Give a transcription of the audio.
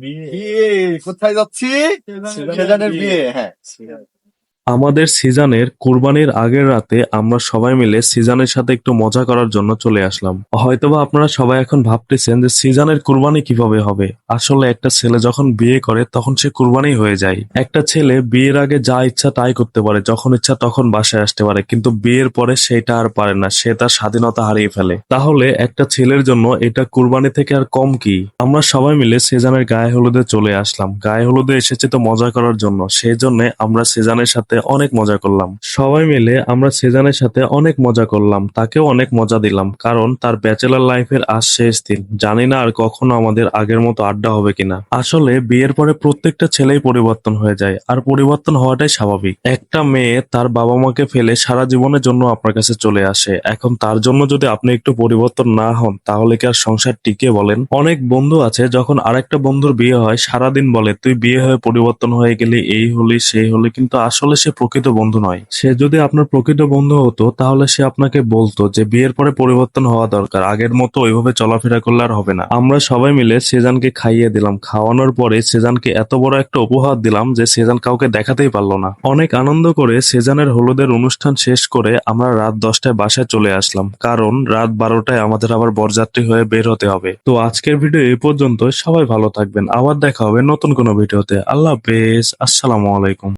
বিয়ে কোথায় যাচ্ছি? সেজানের বিয়ে। হ্যাঁ। আমাদের সিজানের কুরবানির আগের রাতে আমরা সবাই মিলে সিজনের সাথে একটু মজা করার জন্য চলে আসলাম। হয়তোবা আপনারা সবাই এখন ভাবতেছেন যে সিজনের কোরবানি কীভাবে হবে? আসলে একটা ছেলে যখন বিয়ে করে, তখন সে কোরবানি হয়ে যায়। একটা ছেলে বিয়ের আগে যা ইচ্ছা তাই করতে পারে, যখন ইচ্ছা তখন বাসায় আসতে পারে, কিন্তু বিয়ের পরে সেটা আর পারে না, সে তার স্বাধীনতা হারিয়ে ফেলে। তাহলে একটা ছেলের জন্য এটা কুরবানি থেকে আর কম কি? আমরা সবাই মিলে সেজানের গায়ে হলুদে চলে আসলাম। গায়ে হলুদে এসেছে তো মজা করার জন্য। সেই জন্য আমরা সেজানের সাথে অনেক মজা করলাম। সবাই মিলে আমরা সেজানের সাথে অনেক মজা করলাম, তাকেও অনেক মজা দিলাম, কারণ তার ব্যাচেলার লাইফের আজ শেষ দিন। জানি না আর কখনো আমাদের আগের মতো আড্ডা হবে কিনা। আসলে বিয়ের পরে প্রত্যেকটা ছেলেই পরিবর্তন হয়ে যায়, আর পরিবর্তন হওয়াটাই স্বাভাবিক। একটা মেয়ে তার বাবা মাকে ফেলে সারা জীবনের জন্য আপনার কাছে চলে আসে, এখন তার জন্য যদি আপনি একটু পরিবর্তন না হন, তাহলে কি আর সংসার টিকে বলেন? অনেক বন্ধু আছে যখন আরেকটা বন্ধুর বিয়ে হয়, সারাদিন বলে, তুই বিয়ে হয়ে পরিবর্তন হয়ে গেলি, এই হলি, সেই হলি। কিন্তু আসলে সে প্রকৃত বন্ধু নয়। সে যদি আপনার প্রকৃত বন্ধু হতো, তাহলে সে আপনাকে বলতো যে বিয়ের পরে পরিবর্তন হওয়া দরকার, আগের মতো ওইভাবে চলাফেরা করলে আর হবে না। আমরা সবাই মিলে সেজানকে খাইয়ে দিলাম। খাওয়ানোর পরে সেজানকে এত বড় একটা উপহার দিলাম যে সেজান কাউকে দেখাতেই পারল না। অনেক আনন্দ করে সেজানের হলুদের অনুষ্ঠান শেষ করে আমরা রাত দশটায় বাসায় চলে আসলাম। কারণ রাত বারোটায় আমাদের আবার বরযাত্রী হয়ে বের হতে হবে। তো আজকের ভিডিও এই পর্যন্ত সবাই ভালো থাকবেন। আবার দেখা হবে নতুন কোনো ভিডিওতে। আল্লাহ হাফেজ। আসসালামু আলাইকুম।